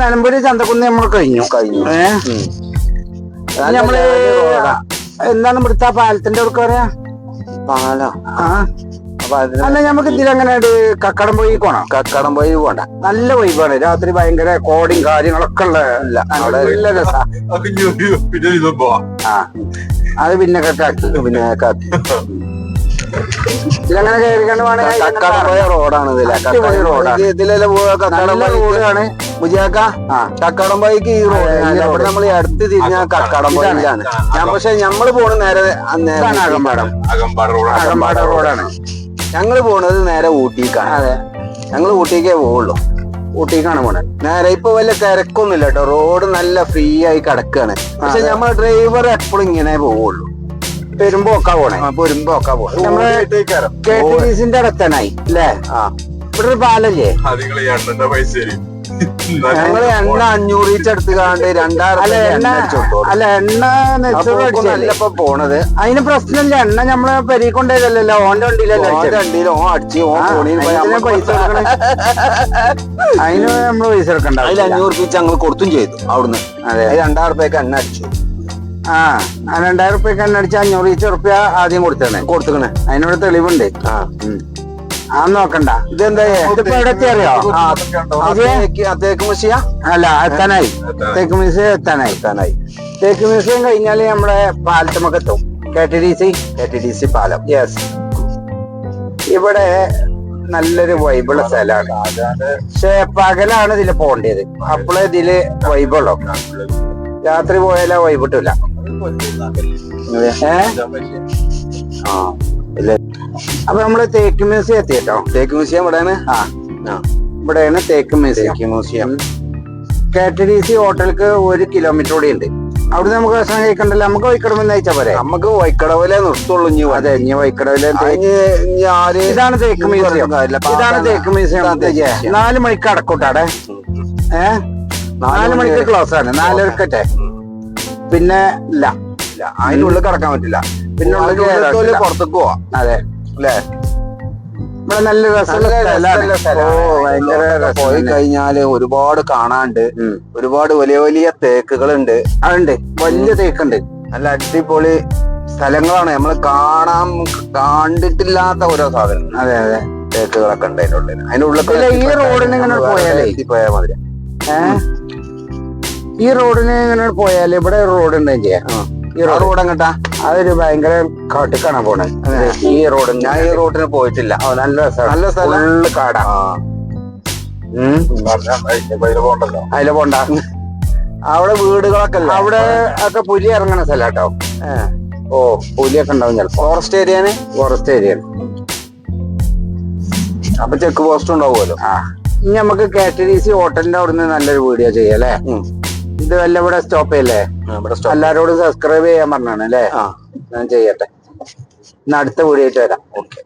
നിലമ്പൂര് ചന്തക്കുന്ന് നമ്മൾ കഴിഞ്ഞു. കഴിഞ്ഞു. ഏഹ്. നമ്മൾ എന്താണ് ഇവിടുത്തെ പാലത്തിന്റെ അവിടെ പറയാ? പാലോ. ആ. അല്ല നമുക്ക് ഇതിലെങ്ങനെ കക്കടം പോയി പോണം? കക്കടം പോയി പോണ്ട. നല്ല വൈബാണ്. രാത്രി ഭയങ്കര കോടിയും കാര്യങ്ങളൊക്കെ ഉള്ള നല്ല രസാ. അത് പിന്നെ കട്ടാക്കി പിന്നെ കത്തി ഇതിലങ്ങനെ വേണമെങ്കിൽ കക്കടം പോയ റോഡാണ് ഇതിലെ. റോഡാണ്. ഇതിലെ പോവാ കക്കാടം പോയി റോഡാണ്. മുജിയാക്ക ആ കക്കാടം പോയിക്ക് ഈ റോഡ്. നമ്മൾ അടുത്ത് തിരിഞ്ഞ കക്കാടം പോയിലാണ് ഞാൻ പക്ഷെ ഞമ്മൾ പോണ നേരെ അകമ്പാടം. അകമ്പാട് റോഡ് അകമ്പാട റോഡാണ് ഞങ്ങൾ പോണത് നേരെ ഊട്ടിക്കാണ്. അതെ. ഞങ്ങൾ ഊട്ടിക്കേ പോവുള്ളൂ. ഊട്ടിക്കാണ് പോണത്. നേരെ ഇപ്പൊ വല്ല തിരക്കൊന്നുമില്ല കേട്ടോ. റോഡ് നല്ല ഫ്രീ ആയി കിടക്കാണ്. പക്ഷെ. നമ്മളെ ഡ്രൈവർ എപ്പോഴും ഇങ്ങനെ പോവുള്ളൂ. പെരുമ്പോ ഒക്കെ പോണേ. പെരുമ്പോക്കാ പോണേ ഒക്കെ പോകും നമ്മൾ കെ ടി ഡി സിന്റെ അടുത്തനായി അല്ലേ? ആ. ഇവിടെ ഒരു പാലല്ലേ ഞങ്ങൾ എണ്ണ അഞ്ഞൂറ് ഈച്ച് എടുത്ത് കാണ്ട് രണ്ടായിരം അല്ല റുപ്യ എണ്ണ അല്ല എണ്ണ പോണത്. അതിന് പ്രശ്നമില്ല. എണ്ണ നമ്മളെ പെരി കൊണ്ടല്ലോ ഓന്റെ വണ്ടിയിലല്ലോ. രണ്ടിലും ഓൻ അടിച്ച് അതിന് പൈസ നമ്മൾ പൈസ എടുക്കണ്ട അതിൽ. അഞ്ഞൂറ് പീച്ച് ഞങ്ങൾ കൊടുത്തും ചെയ്തു അവിടുന്ന്. അതെ. അതിൽ രണ്ടായിരം റുപ്യക്ക് എണ്ണ അടിച്ചു. ആ രണ്ടായിരം റുപ്യക്ക് എണ്ണ അടിച്ച അഞ്ഞൂറ് ഈച്ച ഉറുപ്പ്യ ആദ്യം കൊടുത്തേ കൊടുത്തുക്കണേ. അതിനോട് തെളിവുണ്ട്. ആ. ആ നോക്കണ്ട. ഇതെന്താ ഇതിപ്പോ അല്ല എത്താനായി. തേക്ക് മ്യൂസിയം എത്താനായി. എത്താനായി. തേക്ക് മ്യൂസിയം കഴിഞ്ഞാൽ നമ്മുടെ പാലത്തുമൊക്കെ എത്തും. K T D C K T D C പാലം. യെസ് ഇവിടെ നല്ലൊരു വൈബിള സ്ഥലമാണ്. പക്ഷെ പകലാണ് ഇതിൽ പോകേണ്ടത്. അപ്പോഴേ ഇതിൽ വൈബുള്ളൂ. രാത്രി പോയാലേ വൈബിട്ടില്ല ഏ? ആ ഇല്ല? അപ്പൊ നമ്മൾ തേക്ക് മ്യൂസിയം എത്തി കേട്ടോ തേക്ക് മ്യൂസിയം ഇവിടെയാണ് ആ. ഇവിടെയാണ് തേക്ക് museum. Museum. K T D C ഹോട്ടലിക്ക് ഒരു കിലോമീറ്റർ കൂടി ഉണ്ട്. അവിടെ നമുക്ക് ഭക്ഷണം കഴിക്കണ്ടല്ലോ? നമുക്ക് വൈക്കടവെന്ന് അയച്ചാ പോരെ? നമുക്ക് വൈക്കടവിലെ നിർത്തുള്ളൂ ഇനി അതെ ഇനി വൈക്കടവിലെ ഇതാണ് തേക്ക് മ്യൂസിയം. ഇതാണ് തേക്ക് മ്യൂസിയം. നാല് മണിക്ക് അടക്കൂട്ടാടെ ഏ? നാല് മണിക്ക് ക്ലോസ് ആണ്. നാലരക്കട്ടെ പിന്നെ ഇല്ല. അതിനുള്ളിൽ കടക്കാൻ പറ്റില്ല. പിന്നെ പുറത്തേക്ക് പോവാ. അതെ. അല്ലേ ഇവിടെ നല്ല രസമുള്ള സ്ഥലമാണ്. പോയി കഴിഞ്ഞാൽ ഒരുപാട് കാണാണ്ട് ഒരുപാട് വലിയ വലിയ തേക്കുകളുണ്ട്. അതുണ്ട് വലിയ തേക്കുണ്ട്. നല്ല അടിപൊളി സ്ഥലങ്ങളാണ്. നമ്മൾ കാണാൻ കണ്ടിട്ടില്ലാത്ത ഓരോ സാധനം. അതെ അതെ. തേക്കുകളൊക്കെ ഉണ്ട് അതിന്റെ ഉള്ളിൽ ഈ റോഡിന് ഇങ്ങനെ പോയാലേ. പോയാൽ മതി. ഈ റോഡിന് ഇങ്ങനെ പോയാൽ ഇവിടെ റോഡ് ഉണ്ടെങ്കിൽ ചെയ്യാം ഈ റോഡ് എങ്ങട്ടാ? അതൊരു ഭയങ്കര കാട്ടിക്കാണ് പോണേ. ഈ റോഡ് ഞാൻ ഈ റോഡിന് പോയിട്ടില്ല. നല്ല നല്ല സ്ഥലം. കാടാ അതിൽ പോണ്ട. അവിടെ വീടുകളൊക്കെ അല്ല അവിടെ ഒക്കെ പുലി ഇറങ്ങണ സ്ഥലം കേട്ടോ ഓ പുലിയൊക്കെ ഉണ്ടാവും ചിലപ്പോ. ഫോറസ്റ്റ് ഏരിയന് ഫോറസ്റ്റ് ഏരിയ അപ്പൊ ചെക്ക് പോസ്റ്റ് ഉണ്ടാവുമല്ലോ. ആ. ഇനി നമുക്ക് കെ ടി ഡി സി ഹോട്ടലിന്റെ അവിടുന്ന് നല്ലൊരു വീഡിയോ ചെയ്യാം അല്ലേ. ഇത് വല്ല ഇവിടെ സ്റ്റോപ്പ് ചെയ്യല്ലേ? എല്ലാരോടും സബ്സ്ക്രൈബ് ചെയ്യാൻ പറഞ്ഞാണ് അല്ലേ? ഞാൻ ചെയ്യട്ടെ. ഇന്ന് അടുത്ത വീഡിയോ ആയിട്ട് വരാം. ഓക്കെ